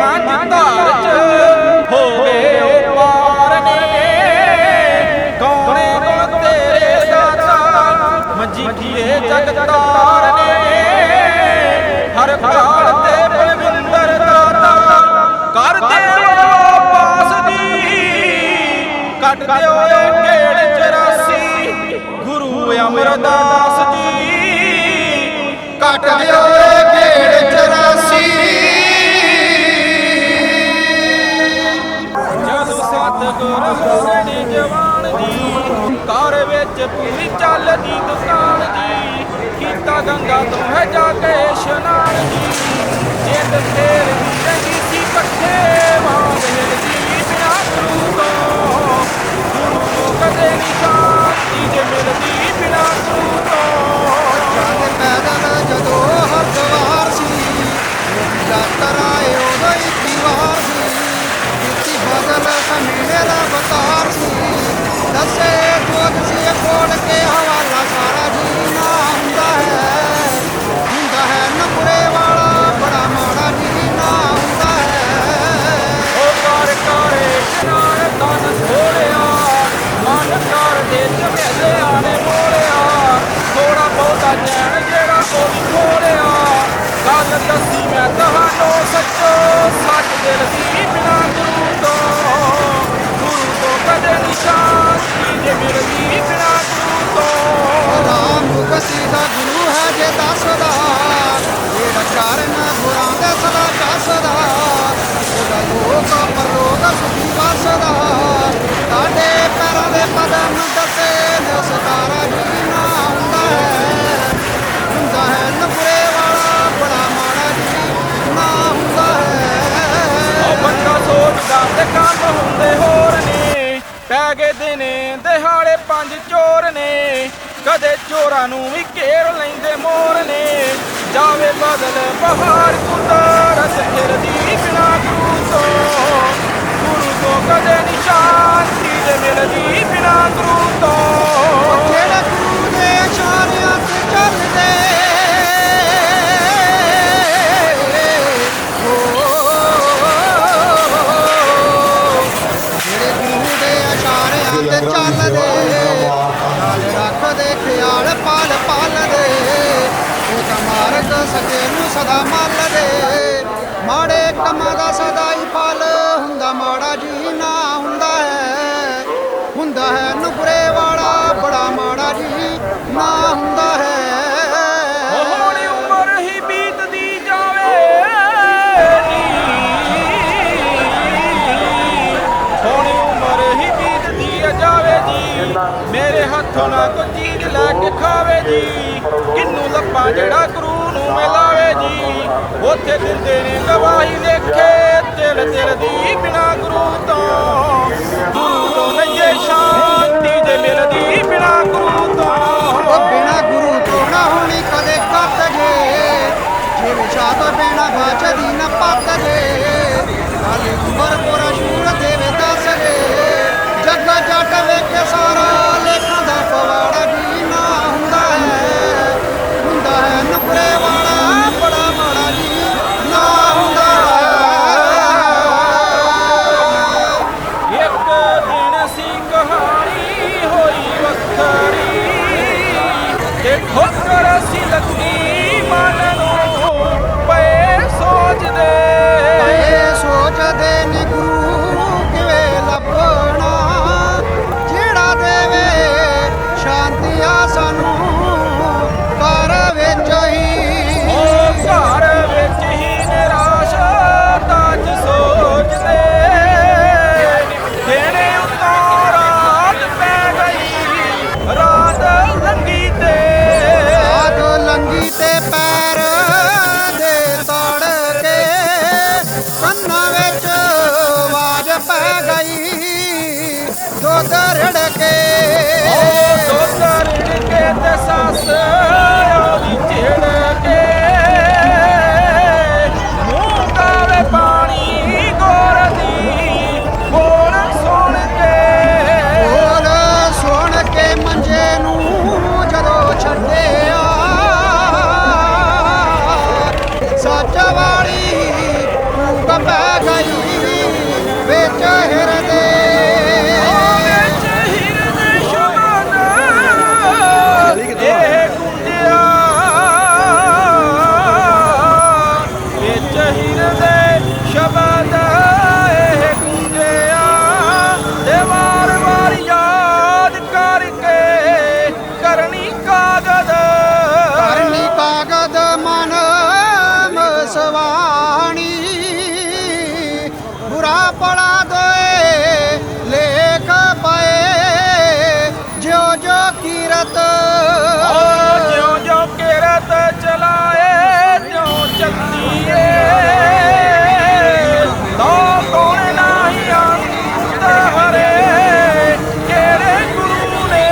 ਮਨ ਧਾਰ ਚ ਹੋਵੇ ਪਾਰ ਨੇ ਕੌਣੇ ਗੁਣ ਤੇਰੇ ਦਾਤਾ, ਮਜੀਠੀਏ ਜਗਤਾਰ ਨੇ ਹਰ ਕਾਲ ਤੇ ਬਲਵਿੰਦਰ ਦਾਤਾ ਕਰ ਦਿਓ ਪਾਸ ਦੀ ਕੱਟ ਦਿਓ ਏ ਢੇੜ 84 ਗੁਰੂ ਅਮਰਦਾਸ ਦਿਲ ਦੀ ਬਿਨਾ ਗੁਰੂ ਤੋਂ ਗੁਰੂ ਤੋਂ ਕਦੇ ਨਿਸ਼ਾਨ ਜੇ ਮਿਲਦੀ ਬਿਨਾ ਗੁਰੂ ਤੋਂ ਰਾਮ ਮੁਕਤੀ ਦਾ ਗੁਰੂ ਹੈ ਜੇ ਦੱਸਦਾ ਜਿਹੜਾ ਕਾਰਨ ਗੁਰਾਂ ਦੇ ਸਦਾ ਦੱਸਦਾ ਉਹਦਾ ਲੋਕ ਪਰਲੋਕ ਸੁਖੀ ਵਸਦਾ ਤੁਹਾਡੇ ਪੈਰਾਂ ਦੇ ਪਦਮ ਤੇ ਕੰਮ ਹੁੰਦੇ ਹੋਰ ਨੇ। ਪੈ ਗਏ ਦਿਨੇ, ਦਿਹਾੜੇ ਪੰਜ ਚੋਰ ਨੇ। ਕਦੇ ਚੋਰਾਂ ਨੂੰ ਵੀ ਘੇਰ ਲੈਂਦੇ ਮੋਰ ਨੇ। ਜਾਵੇ ਬਦਲ ਬਹਾਰ ਕੁਦਰਤ ਫਿਰਦੀ ਬਿਨਾ ਗੁਰੂ ਤੋਂ ਗੁਰੂ ਤੋਂ ਕਦੇ ਨਹੀਂ ਸ਼ਾਂਤੀ ਮਿਲਦੀ ਬਿਨਾ ਗੁਰੂ ਨਾ ਕੋਈ ਚੀਜ਼ ਲੈ ਕੇ ਖਾਵੇ ਜੀ। ਕਿੰਨੂੰ ਲੱਭਾਂ ਜਿਹੜਾ ਗੁਰੂ ਨੂੰ ਮਿਲਾਵੇ ਜੀ। ਉੱਥੇ ਦਿੰਦੇ ਨੇ ਗਵਾਹੀ ਦੇਖੇ ਦਿਲ ਦਿਲ ਦੀ ਬਿਨਾ ਗੁਰੂ ਤੋਂ। ਗੁਰੂ ਤੋਂ ਨਹੀਂ ਸ਼ਾਂਤੀ ਜੇ ਮਿਲਦੀ ਬਿਨਾ ਗੁਰੂ ਤੋਂ। ਉਹ ਬਿਨਾ ਗੁਰੂ ਤੋਂ ਨਾ ਹੋਣੀ ਕਦੇ ਕੱਤ ਜੇ। ਜੇ ਵਿਚਾ ਤੋਂ ਬਿਨਾ ਬਚਦੀ ਨਾ ਪੱਤ ਜੇ। ਹਾਲੇ ਉਮਰ ਪੂਰਾ ਸ਼ੂਲ ਦੇਵੇ ਦੱਸ ਜੇ। ਜੱਗਾ ਜੱਟ ਵੇਖੇ ਸਾਰਾ போவாடா પૂરા પડા દોએ લેખ પએ જો જો કિરત જો જો કિરત ચલાએ જો ચલતીએ તો કોણ નહીં આંત હરે કેરે ગુરુ ને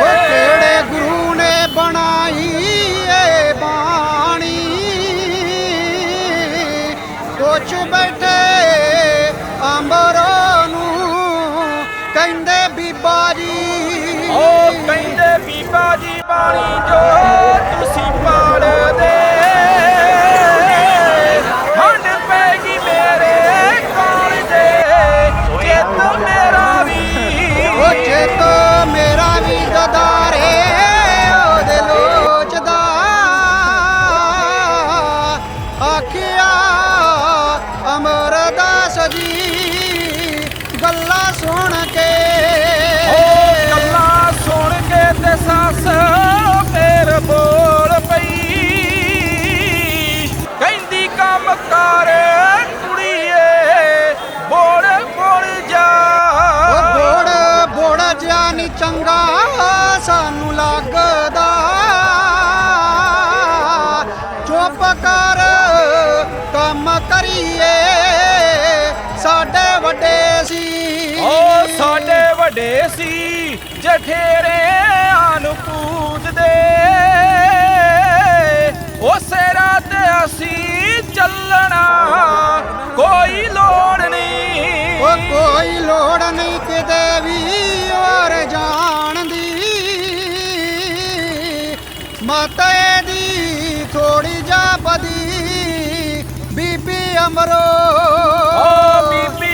ઓ કેરે ગુરુ ને બનાઈ એ બાણી ਕੋਚ ਬੈਠੇ 啦啦。ਵੱਡੇ ਸੀ ਜਠੇਰਿਆਂ ਨੂੰ ਪੂਜਦੇ ਉਸੇ ਰਾਤ ਅਸੀਂ ਚੱਲਣਾ ਕੋਈ ਲੋੜ ਨਹੀਂ। ਓ ਕੋਈ ਲੋੜ ਨਹੀਂ ਕਿਤੇ ਵੀ ਔਰ ਜਾਣ ਦੀ। ਮਾਤਾ ਦੀ ਥੋੜੀ ਜਾ ਬਦੀ ਬੀਬੀ ਅਮਰੋ। ਓ ਬੀਬੀ